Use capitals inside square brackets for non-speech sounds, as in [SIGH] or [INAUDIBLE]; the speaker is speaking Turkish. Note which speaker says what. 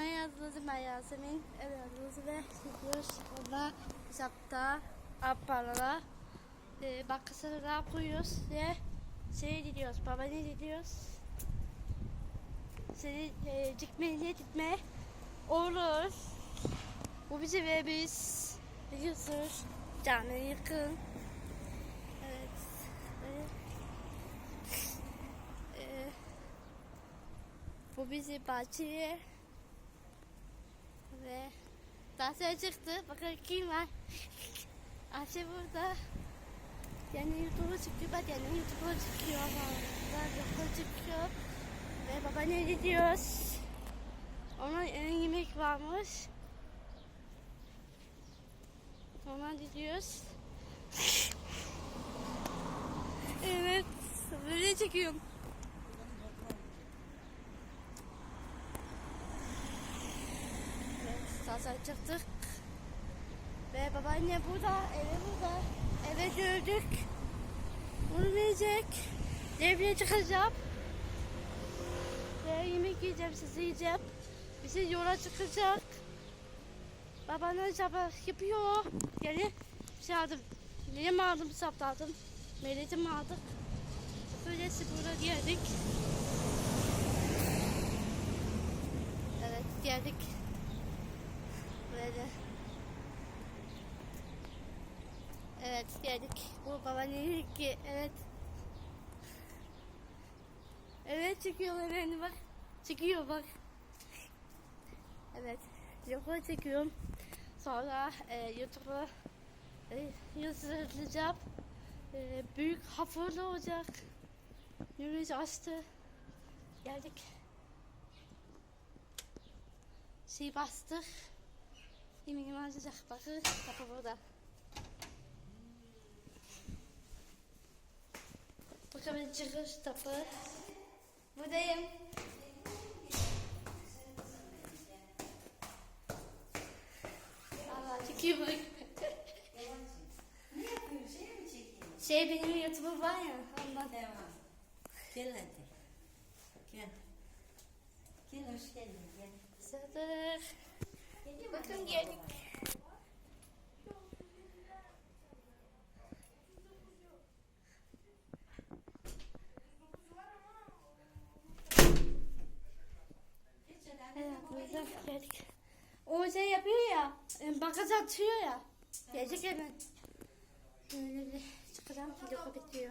Speaker 1: Kanalıma yazıldı ben Yasemin. Evet yazıldı ve gidiyoruz. Ona hesapta aparalar. Ee, bakısına koyuyoruz ve şey gidiyoruz. Baba ne gidiyoruz? Seni e, dikmeye gitme olur. Bu bizi ve biz biliyorsunuz canı yakın. Evet. evet. Ee, bu bizi bahçeye ve bahçeye çıktı. Bakın kim var? [LAUGHS] Ayşe burada. Yani YouTube'a çıkıyor. Bak yani YouTube'a çıkıyor. Valla YouTube'a çıkıyor. Ve babaanne gidiyoruz. Ona yemek varmış. Ona gidiyoruz. [LAUGHS] evet. Böyle çekiyorum. Zaten çıktık. Ve babaanne burada, eve burada. Eve gördük. Bunu verecek. Çıkacağım. Ve yemek yiyeceğim, sizi yiyeceğim. Bizi yola çıkacak. Babaanne sabah yapıyor. Yani şey aldım. Nenem aldım, sap aldım. Meletim aldık. Böyle spora geldik. Evet geldik. Böyle. Evet geldik. Bu babaannenin ki evet. Evet çıkıyor efendim bak. Çıkıyor bak. Evet. Yoga çekiyorum. Sonra e, YouTube'a e, yazdıracağım. E, büyük hafırlı olacak. Yürüyüş açtı. Geldik. Şey bastık. Yemeğimi açacak. Bakın kapı burada. Bakın çıkış kapı. Buradayım. Aa, çekiyor bak.
Speaker 2: Şey
Speaker 1: benim YouTube'um var ya ondan.
Speaker 2: Tamam. Gel hadi. Gel. Gel hoş geldin gel.
Speaker 1: Sadır. Bakın geldik. O şey yapıyor ya, e, bagaj atıyor ya. Gelecek hemen. Böyle çıkacağım, video kapatıyor.